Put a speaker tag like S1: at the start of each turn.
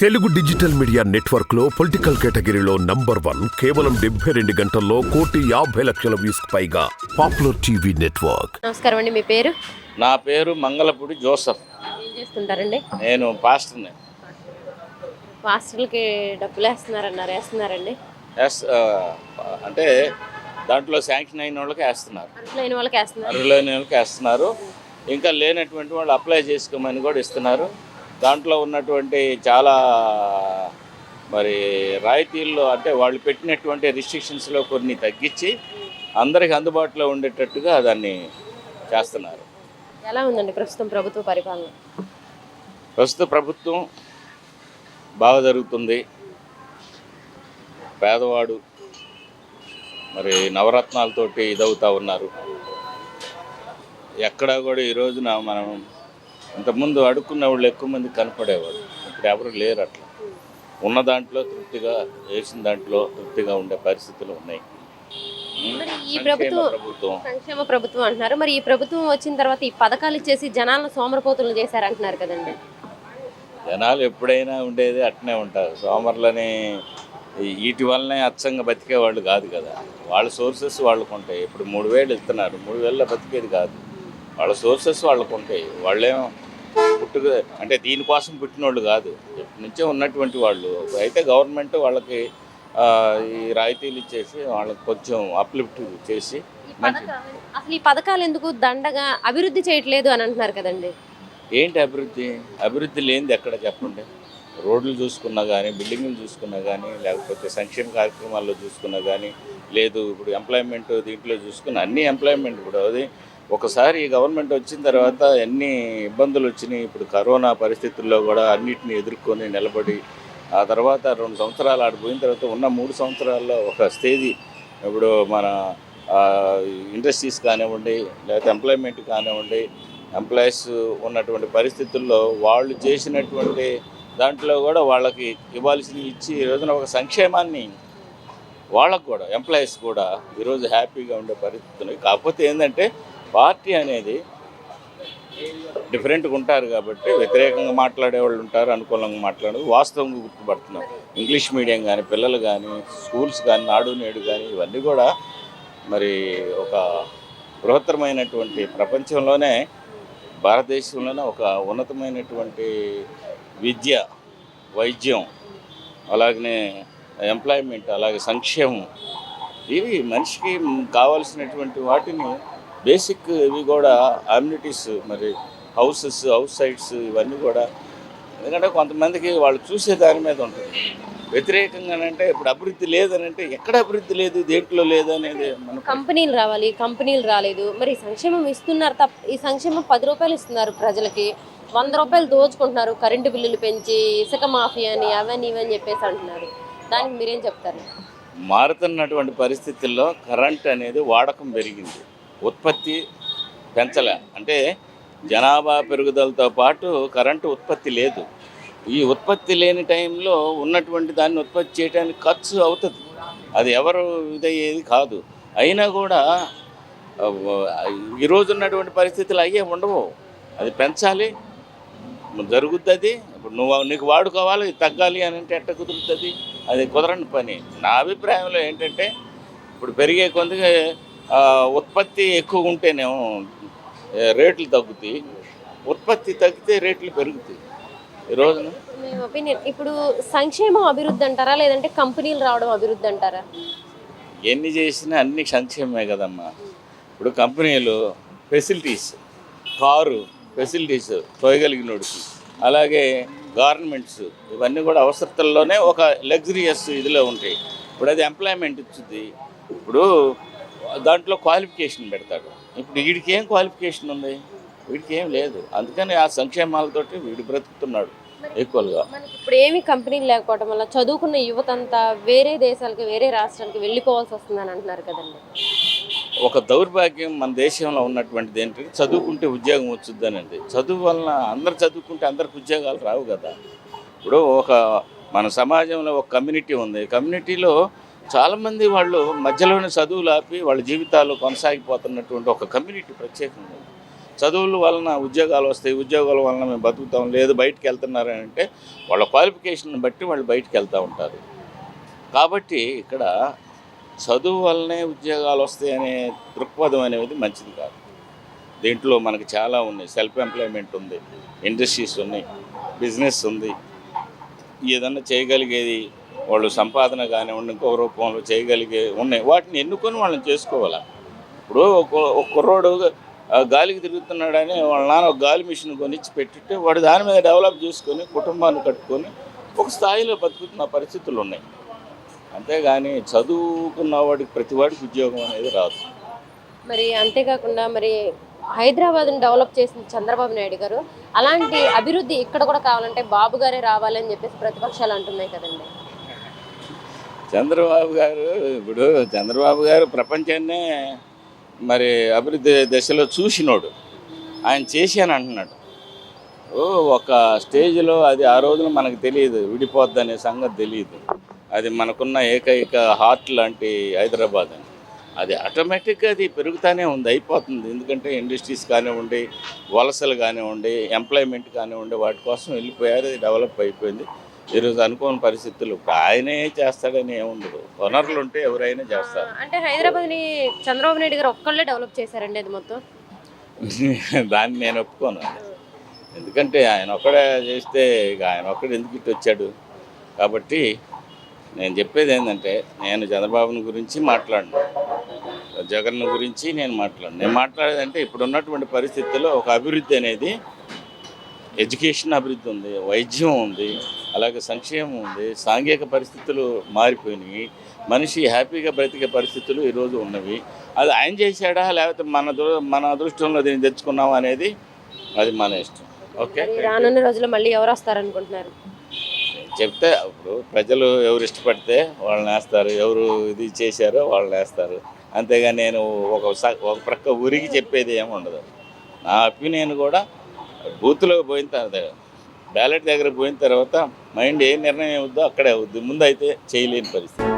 S1: Telugu digital media నెట్వర్క్లో political కేటగిరీలో number one కేవలం డెబ్బై రెండు గంటల్లో కోటి యాభై లక్షల వ్యూస్ పైగా పాపులర్ టీవీ నెట్వర్క్.
S2: నమస్కారం అండి మీ పేరు?
S3: నా పేరు మంగళపూడి జోసఫ్.
S2: ఏం చేస్తుంటారండి?
S3: నేను పాస్టర్ని.
S2: హాస్టల్కి డబ్బులు వేస్తున్నారన్నారు వేస్తున్నారండి?
S3: ఎస్ ఆ, అంటే దాంట్లో శాంక్షన్ అయిన వాళ్ళకి వేస్తున్నారు.
S2: అర్హులైన వాళ్ళకి వేస్తున్నారు.
S3: అర్హులైన వాళ్ళకి వేస్తున్నారు. ఇంకా లేనటువంటి వాళ్ళు అప్లై చేసుకోమని కూడా ఇస్తున్నారు. దాంట్లో ఉన్నటువంటి చాలా మరి రాయితీల్లో అంటే వాళ్ళు పెట్టినటువంటి రిస్ట్రిక్షన్స్లో కొన్ని తగ్గించి అందరికి అందుబాటులో ఉండేటట్టుగా దాన్ని చేస్తున్నారు.
S2: ఎలా ఉందండి ప్రస్తుతం ప్రభుత్వ పరిపాలన?
S3: ప్రస్తుత ప్రభుత్వం బాగా జరుగుతుంది. పేదవాడు మరి నవరత్నాలతోటి ఇదవుతా ఉన్నారు. ఎక్కడా కూడా ఈ రోజున మనం ఇంతకుముందు అడుక్కున్న వాళ్ళు ఎక్కువ మంది కనపడేవాడు ఇప్పుడు ఎవరు లేరు అట్లా. ఉన్న దాంట్లో తృప్తిగా వేసిన దాంట్లో తృప్తిగా ఉండే పరిస్థితులు ఉన్నాయి.
S2: మరి ఈ ప్రభుత్వం సంక్షేమ ప్రభుత్వం అంటున్నారు. మరి ఈ ప్రభుత్వం వచ్చిన తర్వాత ఈ పథకాలు ఇచ్చేసి జనాలను సోమరపోతులు చేశారంటున్నారు కదండి.
S3: జనాలు ఎప్పుడైనా ఉండేది అట్నే ఉంటారు. సోమర్లని వీటి వల్లనే అచ్చంగా బతికే వాళ్ళు కాదు కదా. వాళ్ళ సోర్సెస్ వాళ్ళకు ఉంటాయి. ఇప్పుడు మూడు వేలు ఇస్తున్నారు. మూడు వేలలో బతికేది కాదు. వాళ్ళ సోర్సెస్ వాళ్ళకు ఉంటాయి. వాళ్ళేం పుట్టుక అంటే దీనికోసం పుట్టినోళ్ళు కాదు. ఎప్పటి నుంచే ఉన్నటువంటి వాళ్ళు. అయితే గవర్నమెంట్ వాళ్ళకి ఈ రాయితీలు ఇచ్చేసి వాళ్ళకి కొంచెం అప్లిఫ్ట్ చేసి
S2: అసలు ఈ పథకాలు ఎందుకు దండగా అభివృద్ధి చేయట్లేదు అని అంటున్నారు కదండి?
S3: ఏంటి అభివృద్ధి? అభివృద్ధి లేనిది ఎక్కడ చెప్పండి? రోడ్లు చూసుకున్నా కానీ బిల్డింగ్లు చూసుకున్నా కానీ లేకపోతే సంక్షేమ కార్యక్రమాల్లో చూసుకున్నా కానీ లేదు ఇప్పుడు ఎంప్లాయ్మెంట్ దీంట్లో చూసుకున్న అన్ని ఎంప్లాయ్మెంట్ ఇప్పుడు అది ఒకసారి ఈ గవర్నమెంట్ వచ్చిన తర్వాత ఎన్ని ఇబ్బందులు వచ్చినాయి ఇప్పుడు కరోనా పరిస్థితుల్లో కూడా అన్నిటిని ఎదుర్కొని నిలబడి ఆ తర్వాత రెండు సంవత్సరాలు ఆడ పోయిన తర్వాత ఉన్న మూడు సంవత్సరాల్లో ఒక స్టేజీ. ఇప్పుడు మన ఇండస్ట్రీస్ కానివ్వండి లేకపోతే ఎంప్లాయ్మెంట్ కానివ్వండి ఎంప్లాయీస్ ఉన్నటువంటి పరిస్థితుల్లో వాళ్ళు చేసినటువంటి దాంట్లో కూడా వాళ్ళకి ఇవ్వాల్సినవి ఇచ్చి ఈ రోజున ఒక సంక్షేమాన్ని వాళ్ళకు కూడా ఎంప్లాయీస్ కూడా ఈరోజు హ్యాపీగా ఉండే పరిస్థితులు. కాకపోతే ఏంటంటే పార్టీ అనేది డిఫరెంట్గా ఉంటారు కాబట్టి వ్యతిరేకంగా మాట్లాడే వాళ్ళు ఉంటారు అనుకూలంగా మాట్లాడే వాస్తవంగా గుర్తుపడుతున్నాం. ఇంగ్లీష్ మీడియం కానీ పిల్లలు కానీ స్కూల్స్ కానీ నాడు నేడు కానీ ఇవన్నీ కూడా మరి ఒక బృహత్తరమైనటువంటి ప్రపంచంలోనే భారతదేశంలోనే ఒక ఉన్నతమైనటువంటి విద్య వైద్యం అలాగనే ఎంప్లాయ్మెంట్ అలాగే సంక్షేమం ఇవి మనిషికి కావాల్సినటువంటి వాటిని బేసిక్ ఇవి కూడా అమ్యూనిటీస్ మరి హౌసెస్ హౌస్ సైట్స్ ఇవన్నీ కూడా. ఎందుకంటే కొంతమందికి వాళ్ళు చూసే దాని మీద ఉంటుంది. వ్యతిరేకంగానంటే ఇప్పుడు అభివృద్ధి లేదనంటే ఎక్కడ అభివృద్ధి లేదు దేంట్లో లేదు అనేది
S2: కంపెనీలు రావాలి కంపెనీలు రాలేదు. మరి సంక్షేమం ఇస్తున్నారు తప్ప ఈ సంక్షేమం పది రూపాయలు ఇస్తున్నారు ప్రజలకి. వంద రూపాయలు దోచుకుంటున్నారు కరెంటు బిల్లులు పెంచి ఇసుక మాఫియా అని అవని ఇవని చెప్పేసి అంటున్నారు. దానికి మీరేం చెప్తారు?
S3: మారుతున్నటువంటి పరిస్థితుల్లో కరెంట్ అనేది వాడకం పెరిగింది. ఉత్పత్తి పెంచలే. అంటే జనాభా పెరుగుదలతో పాటు కరెంటు ఉత్పత్తి లేదు. ఈ ఉత్పత్తి లేని టైంలో ఉన్నటువంటి దాన్ని ఉత్పత్తి చేయడానికి ఖర్చు అవుతుంది. అది ఎవరు ఇదయ్యేది కాదు. అయినా కూడా ఈరోజు ఉన్నటువంటి పరిస్థితులు అయ్యే ఉండవు. అది పెంచాలి. జరుగుద్ది అది ఇప్పుడు నువ్వు నీకు వాడుకోవాలి ఇది తగ్గాలి అని అంటే ఎట్ట కుదురుతుంది? అది కుదరని పని. నా అభిప్రాయంలో ఏంటంటే ఇప్పుడు పెరిగే కొద్దిగా ఉత్పత్తి ఎక్కువ ఉంటేనేమో రేట్లు తగ్గుతాయి. ఉత్పత్తి తగ్గితే రేట్లు పెరుగుతాయి. ఈ రోజున?
S2: మీ ఒపీనియన్ ఇప్పుడు సంక్షేమం అభివృద్ధి అంటారా లేదంటే కంపెనీలు రావడం అభివృద్ధి అంటారా?
S3: ఎన్ని చేసినా అన్ని సంక్షేమమే కదమ్మా. ఇప్పుడు కంపెనీలు ఫెసిలిటీస్ కారు ఫెసిలిటీస్ తోయగలిగినోడికి అలాగే గార్మెంట్స్ ఇవన్నీ కూడా అవసరతల్లోనే ఒక లగ్జరియస్ ఇదిలో ఉంటాయి. ఇప్పుడు అది ఎంప్లాయ్మెంట్ ఇచ్చుద్ది. ఇప్పుడు దాంట్లో క్వాలిఫికేషన్ పెడతాడు. ఇప్పుడు వీడికి ఏం క్వాలిఫికేషన్ ఉంది? వీడికి ఏం లేదు. అందుకని ఆ సంక్షేమాలతోటి వీడు బ్రతుకుతున్నాడు ఈక్వల్గా
S2: ఇప్పుడు ఏమి కంపెనీలు లేకపోవడం వల్ల చదువుకున్న యువత అంతా వేరే దేశాలకి వేరే రాష్ట్రాలకి వెళ్ళిపోవాల్సి వస్తుందని అంటున్నారు కదండి.
S3: ఒక దౌర్భాగ్యం మన దేశంలో ఉన్నటువంటిది ఏంటంటే చదువుకుంటే ఉద్యోగం వచ్చుద్దనండి. చదువు వలన అందరు చదువుకుంటే అందరికి ఉద్యోగాలు రావు కదా. ఇప్పుడు ఒక మన సమాజంలో ఒక కమ్యూనిటీ ఉంది. కమ్యూనిటీలో చాలామంది వాళ్ళు మధ్యలోనే చదువులు ఆపి వాళ్ళ జీవితాలు కొనసాగిపోతున్నటువంటి ఒక కమ్యూనిటీ ప్రత్యేకంగా ఉంది. చదువుల వలన ఉద్యోగాలు వస్తాయి ఉద్యోగాల వలన మేము బతుకుతాం లేదు బయటికి వెళ్తున్నారని అంటే వాళ్ళ క్వాలిఫికేషన్ బట్టి వాళ్ళు బయటకు వెళ్తూ ఉంటారు. కాబట్టి ఇక్కడ చదువు వల్లనే ఉద్యోగాలు వస్తాయనే దృక్పథం అనేది మంచిది కాదు. దీంట్లో మనకు చాలా ఉన్నాయి. సెల్ఫ్ ఎంప్లాయ్మెంట్ ఉంది ఇండస్ట్రీస్ ఉన్నాయి బిజినెస్ ఉంది. ఏదన్నా చేయగలిగేది వాళ్ళు సంపాదన కానివ్వండి ఇంకో రూపంలో చేయగలిగే ఉన్నాయి. వాటిని ఎన్నుకొని వాళ్ళని చేసుకోవాలి? ఇప్పుడు ఒక ఒక్కరోడు కుర్రోడు ఆ, గాలికి తిరుగుతున్నాడని వాళ్ళ నాన్న ఒక గాలి మిషన్ కొనిచ్చి పెట్టితే వాడు దాని మీద డెవలప్ చేసుకొని కుటుంబాన్ని కట్టుకొని ఒక స్థాయిలో బతుకుతున్న పరిస్థితులు ఉన్నాయి. అంతేగాని చదువుకున్న వాడికి ప్రతి వాడికి ఉద్యోగం అనేది రాదు.
S2: మరి అంతేకాకుండా మరి హైదరాబాద్ని డెవలప్ చేసిన చంద్రబాబు నాయుడు గారు అలాంటి అభివృద్ధి ఇక్కడ కూడా కావాలంటే బాబు గారే రావాలని చెప్పేసి ప్రతిపక్షాలు అంటున్నాయి కదండి.
S3: చంద్రబాబు గారు ఇప్పుడు చంద్రబాబు గారు ప్రపంచాన్నే మరి అభివృద్ధి దశలో చూసినోడు. ఆయన చేశాను అంటున్నాడు. ఓ ఒక స్టేజ్లో అది ఆ రోజున మనకు తెలియదు విడిపోద్ది అనే సంగతి తెలియదు. అది మనకున్న ఏకైక హార్ట్ లాంటి హైదరాబాద్ అని. అది ఆటోమేటిక్గా అది పెరుగుతూనే ఉంది అయిపోతుంది. ఎందుకంటే ఇండస్ట్రీస్ కానివ్వండి వలసలు కానివ్వండి ఎంప్లాయ్మెంట్ కానివ్వండి వాటి కోసం వెళ్ళిపోయారు అది డెవలప్ అయిపోయింది. ఈరోజు అనుకోని పరిస్థితులు. ఇప్పుడు ఆయనే చేస్తాడని ఏముండదు. వనరులు ఉంటే ఎవరైనా చేస్తారు.
S2: అంటే హైదరాబాద్ని చంద్రబాబు నాయుడు గారు ఒక్కళ్ళే డెవలప్ చేశారండి అది మొత్తం?
S3: దాన్ని నేను ఒప్పుకోను. ఎందుకంటే ఆయన ఒక్కడే చేస్తే ఇక ఆయన ఒక్కడే ఎందుకు ఇటు వచ్చాడు? కాబట్టి నేను చెప్పేది ఏంటంటే నేను చంద్రబాబుని గురించి మాట్లాడను. జగన్ గురించి నేను మాట్లాడను. నేను మాట్లాడేదంటే ఇప్పుడు ఉన్నటువంటి పరిస్థితుల్లో ఒక అభివృద్ధి అనేది ఎడ్యుకేషన్ అభివృద్ధి ఉంది వైద్యం ఉంది అలాగే సంక్షేమం ఉంది. సాంఘిక పరిస్థితులు మారిపోయినాయి మనిషి హ్యాపీగా బ్రతికే పరిస్థితులు ఈరోజు ఉన్నవి. అది ఆయన చేశాడా? లేకపోతే మన దు- మన అదృష్టంలో దీన్ని తెచ్చుకున్నామా అనేది అది మన ఇష్టం. ఓకే?
S2: రానున్న రోజుల్లో మళ్ళీ ఎవరు వస్తారనుకుంటున్నారు?
S3: చెప్తే ఇప్పుడు ప్రజలు ఎవరు ఇష్టపడితే వాళ్ళని వేస్తారు. ఎవరు ఇది చేశారో వాళ్ళని వేస్తారు. అంతేగాని నేను ఒక ఒక ప్రక్క ఊరికి చెప్పేది ఏమి ఉండదు. నా ఒపీనియన్ కూడా బూత్లో పోయిన తర్వాత బ్యాలెట్ దగ్గర పోయిన తర్వాత మైండ్ ఏ నిర్ణయం అవుద్దో అక్కడే అవుద్ది. ముందు అయితే చేయలేని పరిస్థితి.